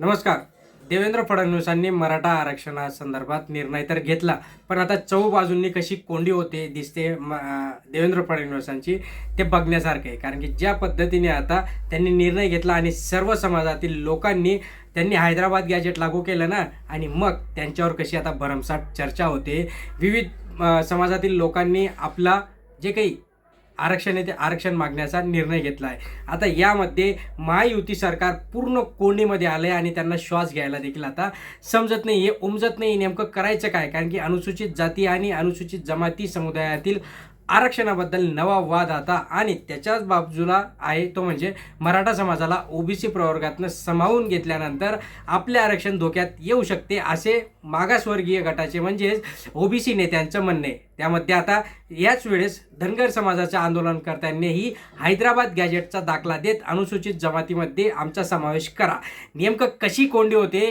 नमस्कार. देवेंद्र फडणवीसांनी मराठा आरक्षणासंदर्भात निर्णय तर घेतला पण आता चौ बाजूंनी कशी कोंडी होते दिसते म- देवेंद्र फडणवीसांची ते बघण्यासारखं आहे. कारण की ज्या पद्धतीने आता त्यांनी निर्णय घेतला आणि सर्व समाजातील लोकांनी त्यांनी हैदराबाद गॅजेट लागू केलं ना आणि मग त्यांच्यावर कशी आता भरमसाठ चर्चा होते. विविध समाजातील लोकांनी आपला जे काही आरक्षण येते आरक्षण मागण्याचा निर्णय घेतला आहे आता यामध्ये महायुती सरकार पूर्ण कोंडीमध्ये आलं आहे आणि त्यांना श्वास घ्यायला देखील आता समजत नाही हे उमजत नाही नेमकं करायचं काय? कारण की अनुसूचित जाती आणि अनुसूचित जमाती समुदायातील आरक्षणाबद्दल नवा वाद आता आणि त्याच्याच बाजूला आहे तो म्हणजे मराठा समाजाला ओबीसी प्रवर्गातनं समावून घेतल्यानंतर आपले आरक्षण धोक्यात येऊ शकते असे मागासवर्गीय गटाचे म्हणजेच ओबीसी नेत्यांचं म्हणणे आहे. त्यामध्ये आता याच वेळेस धनगर समाजाच्या आंदोलनकर्त्यांनीही हैदराबाद गॅजेटचा दाखला देत अनुसूचित जमातीमध्ये आमचा समावेश करा नेमकं कशी कोंडी होते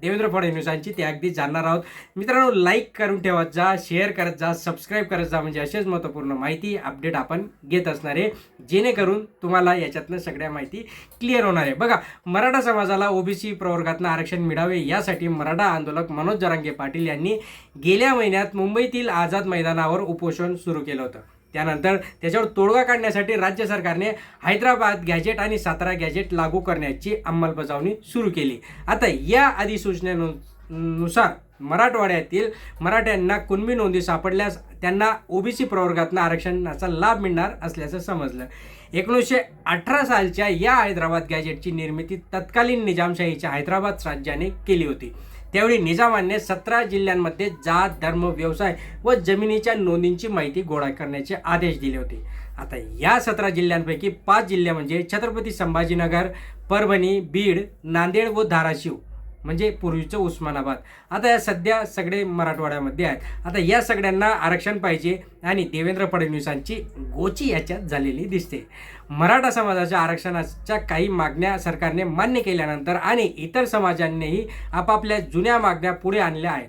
देवेंद्र फडणवीसांची ते अगदी जाणणार आहोत. मित्रांनो लाईक करून ठेवत जा शेअर करत जा सबस्क्राईब करत जा म्हणजे असेच महत्त्वपूर्ण माहिती अपडेट आपण घेत असणार. आहे जेणेकरून तुम्हाला याच्यातनं सगळ्या माहिती क्लिअर होणार आहे. बघा मराठा समाजाला ओबीसी प्रवर्गातनं आरक्षण मिळावे यासाठी मराठा आंदोलक मनोज जरांगे पाटील यांनी गेल्या महिन्यात मुंबईतील आझाद मैदानावर उपोषण सुरू केलं होतं. त्यानंतर त्याच्यावर तोडगा काढण्यासाठी राज्य सरकारने हैदराबाद गॅजेट आणि सातारा गॅजेट लागू करण्याची अंमलबजावणी सुरू केली. आता या अधिसूचनेनुसार मराठवाड्यातील मराठ्यांना कुणबी नोंदी सापडल्यास त्यांना ओबीसी प्रवर्गातनं आरक्षणाचा लाभ मिळणार असल्याचं समजलं. एकोणीसशे अठरा सालच्या या हैदराबाद गॅजेटची निर्मिती तत्कालीन निजामशाहीच्या हैदराबाद राज्याने केली होती. त्यावेळी निजामाने सतरा जिल्ह्यांमध्ये जात धर्म व्यवसाय व जमिनीच्या नोंदींची माहिती गोळा करण्याचे आदेश दिले होते. आता या सतरा जिल्ह्यांपैकी पाच जिल्हे म्हणजे छत्रपती संभाजीनगर परभणी बीड नांदेड व धाराशिव. म्हणजे पूर्वीचं उस्मानाबाद. आता या सध्या सगळे मराठवाड्यामध्ये आहेत. आता या सगळ्यांना आरक्षण पाहिजे आणि देवेंद्र फडणवीसांची गोची याच्यात झालेली दिसते. मराठा समाजाच्या आरक्षणाच्या काही मागण्या सरकारने मान्य केल्यानंतर आणि इतर समाजांनीही आपापल्या जुन्या मागण्या पुढे आणल्या आहेत.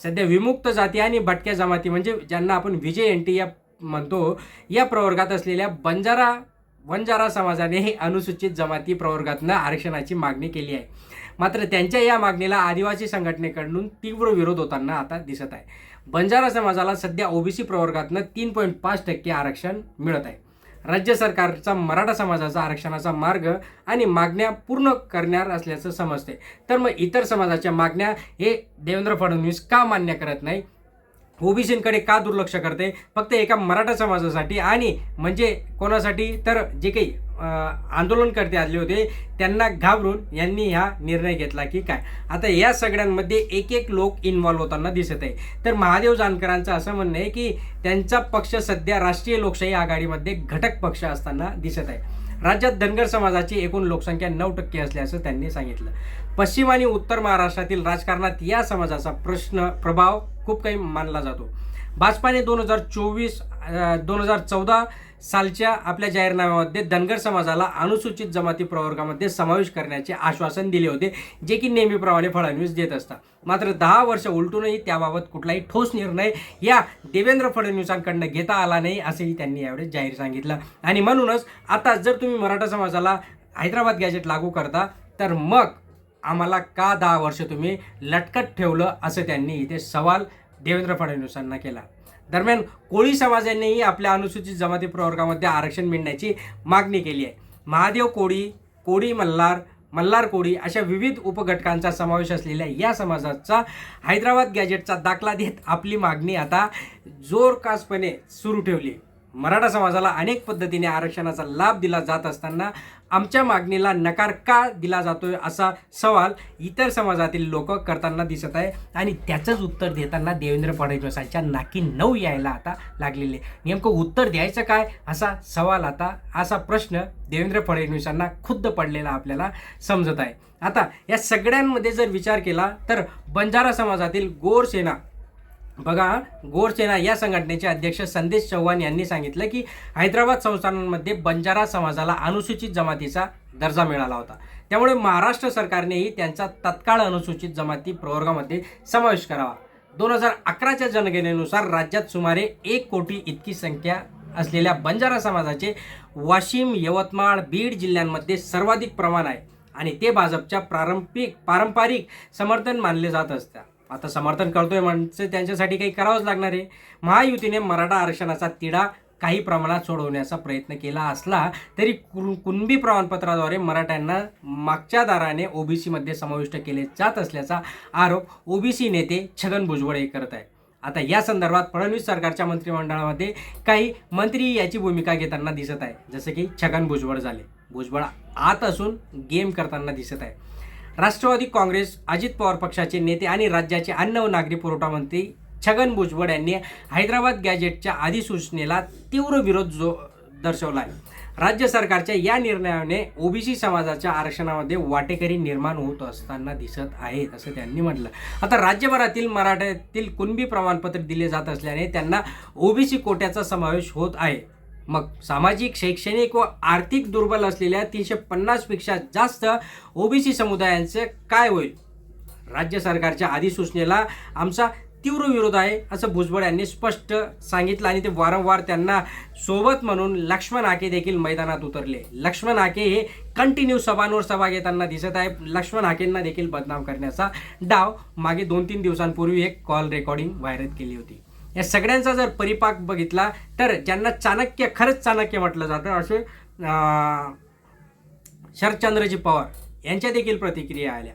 सध्या विमुक्त जाती आणि भटक्या जमाती म्हणजे ज्यांना आपण विजय एन टी या म्हणतो या प्रवर्गात असलेल्या बंजारा वंजारा समाजाने हे अनुसूचित जमाती प्रवर्गातनं आरक्षणाची मागणी केली आहे. मात्र त्यांच्या या मागणीला आदिवासी संघटनेकडून तीव्र विरोध होताना आता दिसत आहे. बंजारा समाजाला सध्या ओबीसी प्रवर्गातनं तीन पॉईंट पाच टक्के आरक्षण मिळत आहे. राज्य सरकारचा मराठा समाजाचा आरक्षणाचा मार्ग आणि मागण्या पूर्ण करणार असल्याचं समजते. तर मग इतर समाजाच्या मागण्या हे देवेंद्र फडणवीस का मान्य करत नाही? ओबीसींकडे का दुर्लक्ष करते? फक्त एका मराठा समाजासाठी आणि म्हणजे कोणासाठी? तर जे काही आंदोलन आंदोलनकर्ते आले होते त्यांना घाबरून यांनी हा निर्णय घेतला की काय? आता या सगळ्यांमध्ये एक एक लोक इन्व्हॉल्व्ह होताना दिसत आहे. तर महादेव जानकरांचं असं म्हणणं आहे की त्यांचा पक्ष सध्या राष्ट्रीय लोकशाही आघाडीमध्ये घटक पक्ष असताना दिसत आहे. राज्यात धनगर समाजाची एकूण लोकसंख्या नऊ टक्के असल्याचं त्यांनी सांगितलं. पश्चिम आणि उत्तर महाराष्ट्रातील राजकारणात या समाजाचा प्रश्न प्रभाव खूप काही मानला जातो. भाजपाने दोन हजार चोवीस दोन हजार चौदा सालच्या आपल्या जाहीरनाम्यामध्ये धनगर समाजाला अनुसूचित जमाती प्रवर्गामध्ये समावेश करण्याचे आश्वासन दिले होते जे की नेहमीप्रमाणे फडणवीस देत असतात. मात्र दहा वर्ष उलटूनही त्याबाबत कुठलाही ठोस निर्णय या देवेंद्र फडणवीसांकडनं घेता आला नाही असंही त्यांनी यावेळेस जाहीर सांगितलं. आणि म्हणूनच आता जर तुम्ही मराठा समाजाला हैदराबाद गॅजेट लागू करता तर मग आम्हाला का दहा वर्ष तुम्ही लटकत ठेवलं असं त्यांनी इथे सवाल देवेंद्र फडणवीसांना केला. दरम्यान कोळी समाजानेही आपल्या अनुसूचित जमाती प्रवर्गामध्ये आरक्षण मिळण्याची मागणी केली आहे. महादेव कोळी कोळी मल्हार मल्हार कोळी अशा विविध उपघटकांचा समावेश असलेल्या या समाजाचा हैदराबाद गॅजेटचा दाखला देत आपली मागणी आता जोरकासपणे सुरू ठेवली मराठा समाजाला अनेक पद्धतीने आरक्षणाचा लाभ दिला जात असताना आमच्या मागणीला नकार का दिला जातोय असा सवाल इतर समाजातील लोक करताना दिसत आहे. आणि त्याचंच उत्तर देताना देवेंद्र फडणवीसांच्या नाकी नऊ यायला आता लागलेले. नेमकं उत्तर द्यायचं काय असा सवाल आता असा प्रश्न देवेंद्र फडणवीसांना खुद्द पडलेला आपल्याला समजत आहे. आता या सगळ्यांमध्ये जर विचार केला तर बंजारा समाजातील गोर सेना बघा गोरसेना या संघटनेचे अध्यक्ष संदेश चव्हाण यांनी सांगितलं की हैदराबाद संस्थानांमध्ये बंजारा समाजाला अनुसूचित जमातीचा दर्जा मिळाला होता. त्यामुळे महाराष्ट्र सरकारनेही त्यांचा तत्काळ अनुसूचित जमाती प्रवर्गामध्ये समावेश करावा. दोन हजार अकराच्या जनगणनेनुसार राज्यात सुमारे एक कोटी इतकी संख्या असलेल्या बंजारा समाजाचे वाशिम यवतमाळ बीड जिल्ह्यांमध्ये सर्वाधिक प्रमाण आहे आणि ते भाजपच्या प्रारंभिक पारंपरिक समर्थन मानले जात असतात. आता समर्थन करतोय म्हणजे त्यांच्यासाठी काही करावंच लागणार आहे. महायुतीने मराठा आरक्षणाचा तिढा काही प्रमाणात सोडवण्याचा प्रयत्न केला असला तरी कु कुणबी प्रमाणपत्राद्वारे मराठ्यांना मागच्या दाराने ओबीसीमध्ये समाविष्ट केले जात असल्याचा आरोप ओबीसी नेते छगन भुजबळ हे करत आहे आता या संदर्भात फडणवीस सरकारच्या मंत्रिमंडळामध्ये काही मंत्री याची भूमिका घेताना दिसत आहे जसं की छगन भुजबळ झाले. भुजबळ आत असून गेम करताना दिसत आहे राष्ट्रवादी काँग्रेस अजित पवार पक्षाचे नेते आणि राज्याचे अन्न व नागरी पुरवठा मंत्री छगन भुजबळ यांनी हैदराबाद गॅजेटच्या अधिसूचनेला तीव्र विरोध जो दर्शवला आहे राज्य सरकारच्या या निर्णयाने ओबीसी समाजाच्या आरक्षणामध्ये वाटेकरी निर्माण होत असताना दिसत आहेत असं त्यांनी म्हटलं. आता राज्यभरातील मराठ्यातील कुणबी प्रमाणपत्र दिले जात असल्याने त्यांना ओबीसी कोट्याचा समावेश होत आहे. मग सामाजिक शैक्षणिक व आर्थिक दुर्बल असलेल्या तीनशे पन्नासपेक्षा जास्त ओबीसी समुदायांचे काय होईल? राज्य सरकारच्या अधिसूचनेला आमचा तीव्र विरोध आहे असं भुजबळ यांनी स्पष्ट सांगितलं आणि ते वारंवार त्यांना सोबत म्हणून लक्ष्मण हाके देखील मैदानात उतरले. लक्ष्मण हाके हे कंटिन्यू सभांवर सभा घेताना दिसत आहे लक्ष्मण हाकेंना देखील बदनाम करण्याचा डाव मागे दोन तीन दिवसांपूर्वी एक कॉल रेकॉर्डिंग व्हायरल केली होती. या सगळ्यांचा जर परिपाक बघितला तर ज्यांना चाणक्य खरंच चाणक्य म्हटलं जातं असे शरदचंद्रजी पवार यांच्या देखील प्रतिक्रिया आल्या.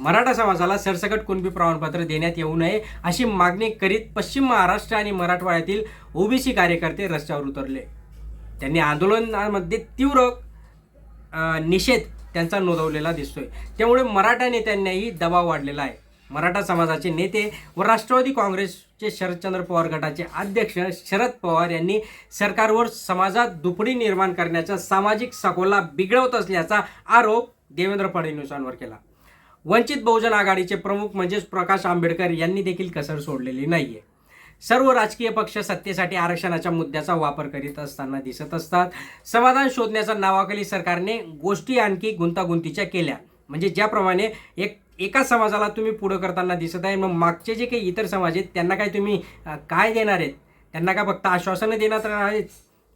मराठा समाजाला सरसकट कुणबी प्रमाणपत्र देण्यात येऊ नये अशी मागणी करीत पश्चिम महाराष्ट्र आणि मराठवाड्यातील ओबीसी कार्यकर्ते रस्त्यावर उतरले. त्यांनी आंदोलनामध्ये तीव्र निषेध त्यांचा नोंदवलेला दिसतोय. त्यामुळे मराठा नेत्यांनाही दबाव वाढलेला आहे. मराठा समाजाचे नेते व राष्ट्रवादी काँग्रेसचे शरदचंद्र पवार गटाचे अध्यक्ष शरद पवार यांनी सरकारवर समाजात दुपडी निर्माण करण्याचा सामाजिक सखोला बिघडवत असल्याचा आरोप देवेंद्र फडणवीसांवर केला. वंचित बहुजन आघाडीचे प्रमुख म्हणजेच प्रकाश आंबेडकर यांनी देखील कसर सोडलेली नाहीये. सर्व राजकीय पक्ष सत्तेसाठी आरक्षणाच्या मुद्द्याचा वापर करीत असताना दिसत असतात. समाधान शोधण्याच्या नावाखाली सरकारने गोष्टी आणखी गुंतागुंतीच्या केल्या. म्हणजे ज्याप्रमाणे एक एका समाजाला तुम्ही पुढं करताना दिसत आहे. मग मागचे जे काही इतर समाज आहेत त्यांना काय तुम्ही काय देणार आहेत? त्यांना काय फक्त आश्वासनं देण्यात आहेत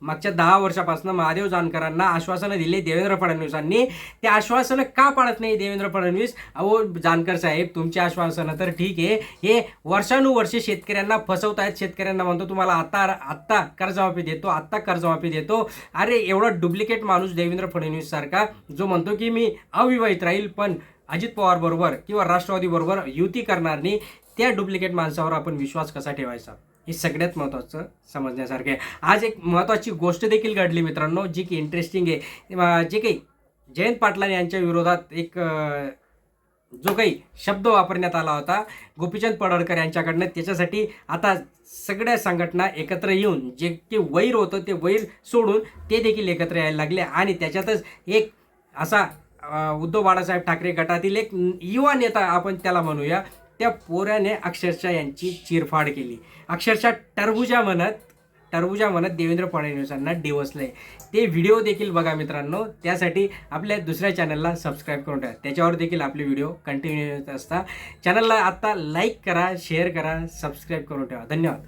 मागच्या दहा वर्षापासून महादेव जानकरांना आश्वासनं दिले देवेंद्र फडणवीसांनी. ते आश्वासनं का पाळत नाही देवेंद्र फडणवीस? अहो जानकर साहेब तुमची आश्वासनं तर ठीक आहे. हे वर्षानुवर्षे शेतकऱ्यांना फसवत आहेत शेतकऱ्यांना म्हणतो तुम्हाला आता आत्ता कर्जमाफी देतो आत्ता कर्जमाफी देतो. अरे एवढा डुप्लिकेट माणूस देवेंद्र फडणवीस सारखा जो म्हणतो की मी अविवाहित राहील पण अजित पवार बरोबर किंवा राष्ट्रवादी बरोबर युती करणार नाही त्या डुप्लिकेट माणसावर आपण विश्वास कसा ठेवायचा? हे सगळ्यात महत्त्वाचं समजण्यासारखं आहे. आज एक महत्त्वाची गोष्ट देखील घडली मित्रांनो जी की इंटरेस्टिंग आहे. जे काही जयंत पाटलां यांच्या विरोधात एक जो काही शब्द वापरण्यात आला होता गोपीचंद पडळकर यांच्याकडनं त्याच्यासाठी आता सगळ्या संघटना एकत्र येऊन जे की वैर होतं ते वैर सोडून ते देखील एकत्र यायला लागले. आणि त्याच्यातच एक असा उद्धव बाळासाहेब ठाकरे गटातील एक युवा नेता आपण त्याला म्हणूया. त्या पोऱ्याने अक्षरशः यांची चिरफाड केली. अक्षरशः टरबुजा म्हणत टरबुजा म्हणत देवेंद्र फडणवीसांना डिवसलंय ते व्हिडिओ देखील बघा मित्रांनो. त्यासाठी आपल्या दुसऱ्या चॅनलला सबस्क्राईब करून ठेवा. त्याच्यावर देखील आपले व्हिडिओ कंटिन्यू येत असतात. चॅनलला आत्ता लाईक करा शेअर करा सबस्क्राईब करून ठेवा. धन्यवाद.